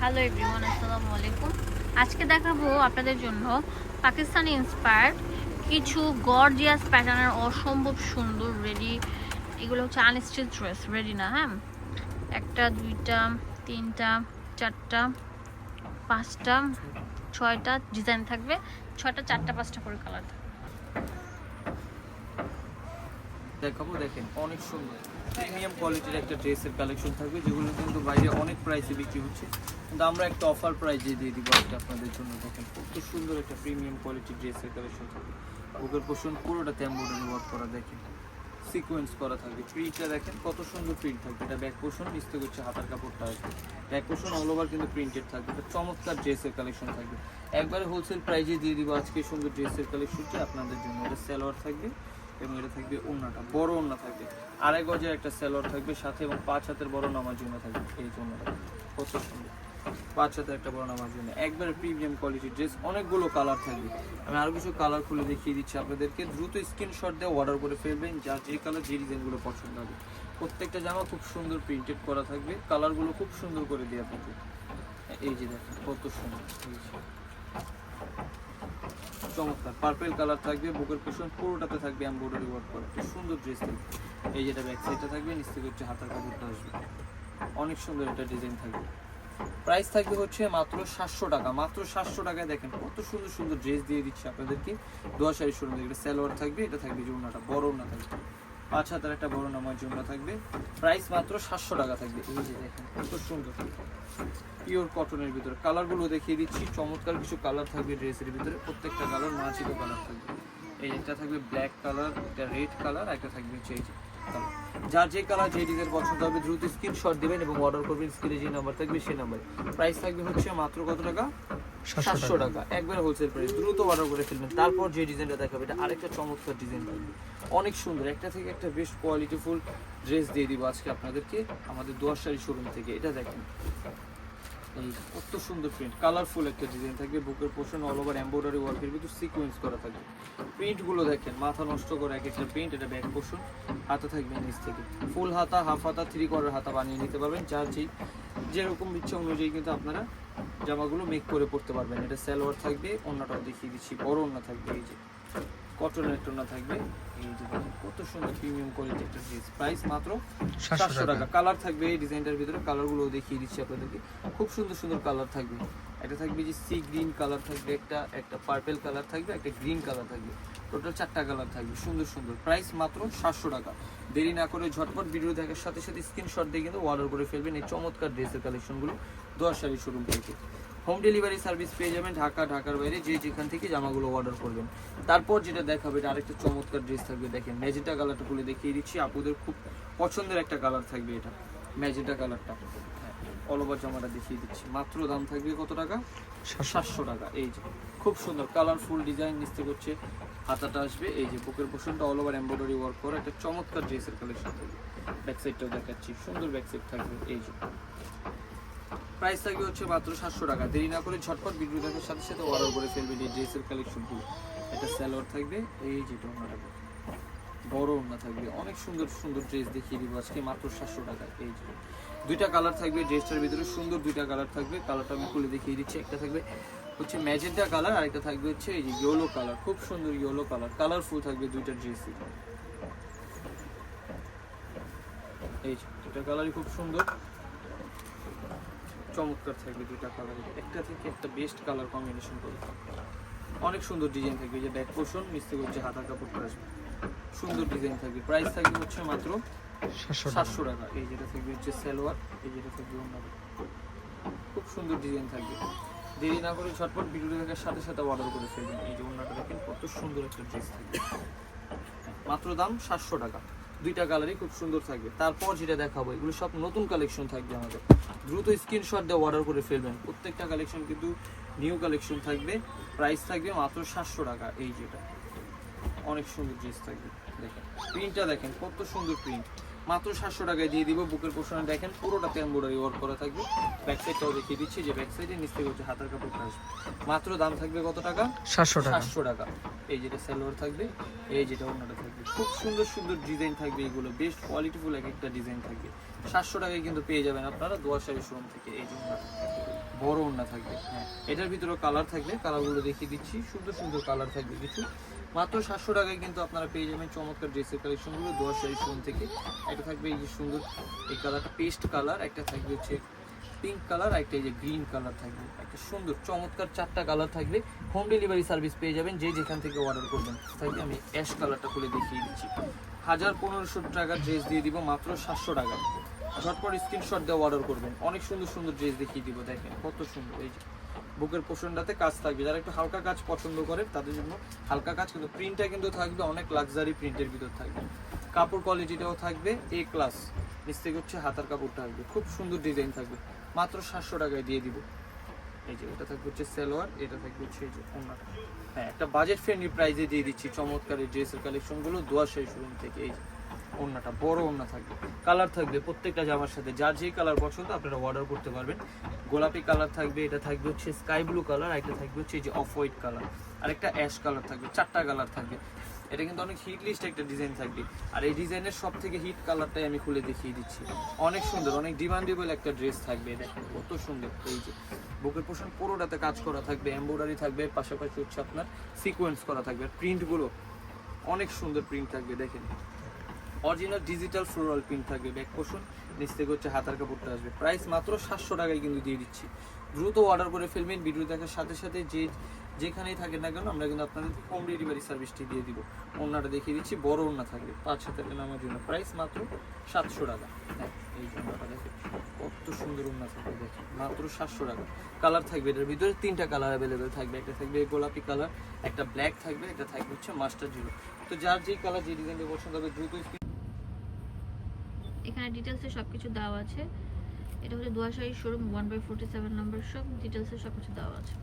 Hello everyone আসসালামু আলাইকুম আজকে দেখাবো আপনাদের জন্য পাকিস্তানি ইন্সপায়ার্ড কিছু গর্জিয়াস প্যাটার্নের অসম্ভব সুন্দর রেডি এগুলো হচ্ছে আনস্টিল ড্রেস রেডি না হ্যাঁ? একটা, দুইটা, তিনটা, চারটা, পাঁচটা, ছয়টা ডিজাইন থাকবে। ছয়টা, চারটা, পাঁচটা করে কালার দেখাবো, দেখেন, অনেক সুন্দর। প্রিমিয়াম কোয়ালিটির একটা ড্রেসের কালেকশন থাকবে, যেগুলো কিন্তু বাইরে অনেক প্রাইসে বিক্রি হচ্ছে। কিন্তু আমরা একটা অফার প্রাইজে দিয়ে দিব আজকে আপনাদের জন্য, দেখেন কত সুন্দর একটা প্রিমিয়াম কোয়ালিটির ড্রেসের কালেকশন থাকবে। বুকের পোষণ পুরোটাতে এমব্রয়ডারি ওয়ার্ক করা, দেখেন। সিকোয়েন্স করা থাকবে। প্রিন্টটা দেখেন কত সুন্দর প্রিন্ট থাকবে। এটা ব্যাক পোষণ, নিচতে হচ্ছে হাতার কাপড়টা আসবে ব্যাক পোষণ অল ওভার কিন্তু প্রিন্টেড থাকবে। এটা চমৎকার ড্রেসের কালেকশন থাকবে। একবারে হোলসেল প্রাইজে দিয়ে দিব আজকে সুন্দর ড্রেসের কালেকশনটি, আপনাদের জন্য। এটা সালোয়ার থাকবে। এবং এটা থাকবে, ওড়নাটা, বড় ওড়না থাকবে। আড়াই গজের একটা সেলর থাকবে, সাথে এবং পাঁচ হাতের বড় নামার জন্য থাকবে এই জন্য কত সুন্দর। পাঁচ হাতের একটা বড় নামার জন্য। একবারে প্রিমিয়াম কোয়ালিটির ড্রেস অনেকগুলো কালার থাকবে। আমি আরও কিছু কালার খুলে দেখিয়ে দিচ্ছি আপনাদেরকে। দ্রুত স্ক্রিনশট দিয়ে অর্ডার করে ফেলবেন, যার যে কালার যে ডিজাইনগুলো পছন্দ হবে। প্রত্যেকটা জামা খুব সুন্দর প্রিন্টেড করা থাকবে। কালারগুলো খুব সুন্দর করে দেওয়া থাকবে। এই যে দেখেন, কত সুন্দর। চমৎকার। পার্পেল কালার থাকবে, বুকের পিছন পুরোটাতে থাকবে এমব্রয়ডারি ওয়ার্ক করা। খুব সুন্দর ড্রেস থাকবে এই যেটা ব্যাক সাইডটা থাকবে, নিচ থেকে হচ্ছে হাতার কাপড়টা আসবে। অনেক সুন্দর এটা ডিজাইন থাকবে। প্রাইস থাকবে হচ্ছে মাত্র সাতশো টাকা। মাত্র সাতশো টাকায় দেখেন, কত সুন্দর সুন্দর ড্রেস দিয়ে দিচ্ছে আপনাদেরকে। দশ হাজার থেকে এটা সালোয়ার থাকবে, এটা থাকবে যে ওনাটা বড় ওনা থাকবে। পাঁচ হাতের একটা বড় নামার জন্য থাকবে। প্রাইস মাত্র সাতশো টাকা থাকবে। এই যে দেখেন কত সুন্দর। পিওর কটনের ভিতরে। কালারগুলো দেখিয়ে দিচ্ছি। চমৎকার কিছু কালার থাকবে ড্রেসের ভিতরে। প্রত্যেকটা কালার মাছিত কালার থাকবে। এই একটা থাকবে ব্ল্যাক কালার একটা রেড কালার একটা থাকবে হচ্ছে এই কালার যার যে কালার যে ডিজাইন পছন্দ হবে দ্রুত স্ক্রিনশট দিবেন এবং অর্ডার করবেন স্ক্রিনে যে নাম্বার থাকবে সেই নাম্বারে প্রাইস থাকবে হচ্ছে মাত্র কত টাকা? সাতশো টাকা। একবার হোলসেল প্রাইস দ্রুত অর্ডার করে ফেলবেন। তারপর যে ডিজাইনটা দেখাবে এটা আরেকটা চমৎকার ডিজাইন থাকবে। অনেক সুন্দর। একটা থেকে একটা বেশ কোয়ালিটিফুল ড্রেস দিয়ে দিব আজকে আপনাদেরকে, আমাদের দোয়াশারি শোরুম থেকে। এটা দেখেন। এই কত সুন্দর প্রিন্ট কালারফুল একটা ডিজাইন থাকবে। বুকের পোর্শন অল ওভার এমব্রয়ডারি ওয়ার্কের ভিতর সিকোয়েন্স করা থাকবে। প্রিন্টগুলো দেখেন, মাথা নষ্ট করে এক একটা প্রিন্ট এটা ব্যাক পোর্শন হাতা থাকবে নিচ থেকে। ফুল হাতা হাফ হাতা থ্রি কোয়ার্টার হাতা বানিয়ে নিতে পারবেন। যার যেই, যেরকম ইচ্ছা অনুযায়ী কিন্তু আপনারা জামাগুলো মেক করে পড়তে পারবেন। এটা সালোয়ার থাকবে, অন্যটাও দেখিয়ে দিচ্ছি, বড় অন্য থাকবে এই যে। কটনের ওড়না থাকবে। এই যে কত সুন্দর প্রিমিয়াম কোয়ালিটি একটা ড্রেস প্রাইস মাত্র সাতশো টাকা। কালার থাকবে এই ডিজাইনটার ভিতরে। কালারগুলো দেখিয়ে দিচ্ছি আপনাদেরকে। খুব সুন্দর সুন্দর কালার থাকবে। একটা থাকবে যে সি গ্রিন কালার থাকবে একটা একটা পার্পেল কালার থাকবে একটা গ্রিন কালার থাকবে। টোটাল চারটা কালার থাকবে। সুন্দর সুন্দর। প্রাইস মাত্র সাতশো টাকা। দেরি না করে ঝটপট ভিডিও দেখার সাথে সাথে স্ক্রিনশট দিয়ে কিন্তু অর্ডার করে ফেলবেন এই চমৎকার ড্রেসের কালেকশনগুলো দশ শাড়ি শোরুম থেকে। হোম ডেলিভারি সার্ভিস পেয়ে যাবেন ঢাকা ঢাকার বাইরে যে যেখান থেকে জামাগুলো অর্ডার করবেন। তারপর যেটা দেখাবে এটা আরেকটা চমৎকার ড্রেস থাকবে। দেখেন ম্যাজেন্টা কালারটা খুলে দেখিয়ে দিচ্ছি। আপুদের খুব পছন্দের একটা কালার থাকবে এটা ম্যাজেন্টা কালারটা অল ওভার জামাটা দেখিয়ে দিচ্ছি। মাত্র দাম থাকবে কত টাকা? সাতশো। টাকা। এই যে খুব সুন্দর কালারফুল ডিজাইন নিচতে করছে হাতাটা আসবে। এই যে বুকের পোষণটা অল ওভার এমব্রয়ডারি ওয়ার্ক করা একটা চমৎকার ড্রেসের কালেকশন থাকবে। ব্যাক সাইডটাও দেখাচ্ছি সুন্দর ব্যাক সাইড থাকবে। এই যে প্রাইস থাকবে হচ্ছে মাত্র সাতশো টাকা। দেরি না করে ঝটপট ভিডিও সাথে সাথে অর্ডার করে ফেলবেন এই ড্রেসের কালেকশনগুলো একটা স্যালোয়ার থাকবে, এই যেটা ওনারা বড় ওনা থাকবে। অনেক সুন্দর সুন্দর ড্রেস দেখিয়ে দিব আজকে, মাত্র সাতশো টাকা। এই যে দুইটা কালার থাকবে ড্রেসটার ভিতরে, সুন্দর দুইটা কালার থাকবে। কালারটা আমি খুলে দেখিয়ে দিচ্ছি। একটা থাকবে হচ্ছে ম্যাজেন্টা কালার আর একটা থাকবে হচ্ছে এই যে ইয়েলো কালার খুব সুন্দর ইয়েলো কালার কালারফুল থাকবে দুইটা ড্রেসই এই যে দুটা কালারই খুব সুন্দর। চমৎকার থাকবে দুইটা কালার একটা থেকে একটা বেস্ট কালার কম্বিনেশন করে অনেক সুন্দর ডিজাইন থাকবে এই যে ব্যাক পোর্শন মিস্তে হচ্ছে হাতা কাপড়টা আসবে। সুন্দর ডিজাইন থাকবে। প্রাইস থাকবে হচ্ছে মাত্র সাতশো টাকা। এই যেটা থাকবে হচ্ছে সালোয়ার এই যেটা থাকবে অন্য খুব সুন্দর ডিজাইন থাকবে। দেরি না করে ঝটপট ভিডিও দেখার সাথে সাথে অর্ডার করে ফেলবেন। এই যে অন্যটা দেখেন কত সুন্দর একটা ড্রেস থাকবে। মাত্র দাম সাতশো টাকা। দুইটা কালারই খুব সুন্দর থাকবে। তারপর যেটা দেখাবো, এগুলো সব নতুন কালেকশন থাকবে আমাদের। দ্রুত স্ক্রিনশট দিয়ে অর্ডার করে ফেলবেন। প্রত্যেকটা কালেকশন কিন্তু নিউ কালেকশন থাকবে। প্রাইস থাকবে মাত্র সাতশো টাকা, এই যেটা। অনেক সুন্দর ড্রেস থাকবে দেখেন। প্রিন্টটা দেখেন কত সুন্দর প্রিন্ট মাত্র সাতশো টাকায় দিয়ে দিব বুকের পোষণে দেখেন পুরোটাতে এমব্রয়ডারি ওয়ার্ক করা থাকবে। ব্যাক সাইডটাও দেখিয়ে দিচ্ছি যে ব্যাক সাইডে নিচ থেকে হচ্ছে হাতার কাপড় আসবে। মাত্র দাম থাকবে কত টাকা? সাতশো টাকা। সাতশো টাকা। এই যেটা সালোয়ার থাকবে এই যেটা অন্যটা থাকবে। খুব সুন্দর সুন্দর ডিজাইন থাকবে এগুলো বেস্ট কোয়ালিটিফুল এক একটা ডিজাইন থাকবে। সাতশো টাকায় কিন্তু পেয়ে যাবেন আপনারা দোয়া শাড়ি শোরুম থেকে এই জন্য বড় ওড়না থাকবে হ্যাঁ। এটার ভিতরে কালার থাকবে কালারগুলো দেখিয়ে দিচ্ছি, সুন্দর সুন্দর কালার থাকবে কিছু। মাত্র সাতশো টাকায় কিন্তু আপনারা পেয়ে যাবেন চমৎকার ড্রেসের কালেকশনগুলো দোয়া শাড়ি শোরুম থেকে। একটা থাকবে এই যে সুন্দর, এই কালারটা পেস্ট কালার একটা থাকবে হচ্ছে পিঙ্ক কালার একটা এই যে গ্রিন কালার থাকবে। একটা সুন্দর, চমৎকার চারটা কালার থাকবে। হোম ডেলিভারি সার্ভিস পেয়ে যাবেন, যে যেখান থেকে অর্ডার করবেন। থাকবে আমি অ্যাশ কালারটা খুলে দেখিয়ে দিচ্ছি। হাজার পনেরোশো টাকার ড্রেস দিয়ে দিব মাত্র সাতশো টাকা ঝটপট স্ক্রিনশট দিয়ে অর্ডার করবেন। অনেক সুন্দর সুন্দর ড্রেস দেখিয়ে দিব, দেখেন, কত সুন্দর, এই যে। বুকের পোষণটাতে কাজ থাকবে। যারা একটু হালকা কাজ পছন্দ করে তাদের জন্য হালকা কাজ, কিন্তু প্রিন্টটা কিন্তু থাকবে, অনেক লাক্সারি প্রিন্টের ভিতর থাকবে। কাপড় কোয়ালিটিটাও থাকবে এ ক্লাস নিচ থেকে হচ্ছে হাতার কাপড়টা থাকবে খুব সুন্দর ডিজাইন থাকবে। মাত্র সাতশো টাকায় দিয়ে দিব। এই যে, এটা থাকবে হচ্ছে সালোয়ার, এটা থাকবে হচ্ছে এই যে ওনাটা হ্যাঁ একটা বাজেট ফ্রেন্ডলি প্রাইসে দিয়ে দিচ্ছি। চমৎকার ড্রেসের কালেকশনগুলো দোয়াশাই শোরুম থেকে, এই যে। ওড়নাটা, বড় ওড়না থাকবে। কালার থাকবে প্রত্যেকটা জামার সাথে। যার যেই কালার পছন্দ, আপনারা অর্ডার করতে পারবেন। গোলাপি কালার থাকবে, এটা থাকবে হচ্ছে স্কাই ব্লু কালার একটা থাকবে হচ্ছে যে অফ হোয়াইট কালার আর একটা অ্যাশ কালার থাকবে, চারটা কালার থাকবে। এটা কিন্তু অনেক হিট লিস্ট একটা ডিজাইন থাকবে। আর এই ডিজাইনের সব থেকে হিট কালারটাই আমি খুলে দেখিয়ে দিচ্ছি। অনেক সুন্দর, অনেক ডিমান্ডেবল একটা ড্রেস থাকবে দেখেন কত সুন্দর। এই যে বুকের পোষণ পুরোটাতে কাজ করা থাকবে এমব্রয়ডারি থাকবে, পাশাপাশি হচ্ছে আপনার সিকোয়েন্স করা থাকবে। প্রিন্টগুলো অনেক সুন্দর প্রিন্ট থাকবে, দেখেন। অরিজিনাল ডিজিটাল ফ্লোরাল প্রিন্ট থাকবে ব্যাক পোষণ নিচ থেকে হচ্ছে হাতার কাপড়টা আসবে। প্রাইস মাত্র সাতশো টাকায় কিন্তু দিয়ে দিচ্ছি। দ্রুত অর্ডার করে ফেলবেন ভিডিও দেখার সাথে সাথে যে যেখানেই থাকেন না কেন আমরা কিন্তু আপনাদের হোম ডেলিভারি সার্ভিসটি দিয়ে দিব। ওনাটা দেখিয়ে দিচ্ছি বড় ওনা থাকবে পাঁচ হাতে নামার জন্য। প্রাইস মাত্র সাতশো টাকা। হ্যাঁ, এই ওনাটা দেখেন কত সুন্দর ওনা থাকবে দেখেন মাত্র সাতশো টাকা। কালার থাকবে এটার ভিতরে তিনটা কালার অ্যাভেলেবেল থাকবে। একটা থাকবে গোলাপি কালার একটা ব্ল্যাক থাকবে একটা থাকবে হচ্ছে মাস্টার জিরো তো যার যেই কালার যে ডিজাইনটা পছন্দ হবে দ্রুত এখানে ডিটেলসে সব কিছু দেওয়া আছে। এটা হচ্ছে দোয়াশাহী showroom one by forty seven number shop ডিটেলসে সব কিছু দেওয়া আছে।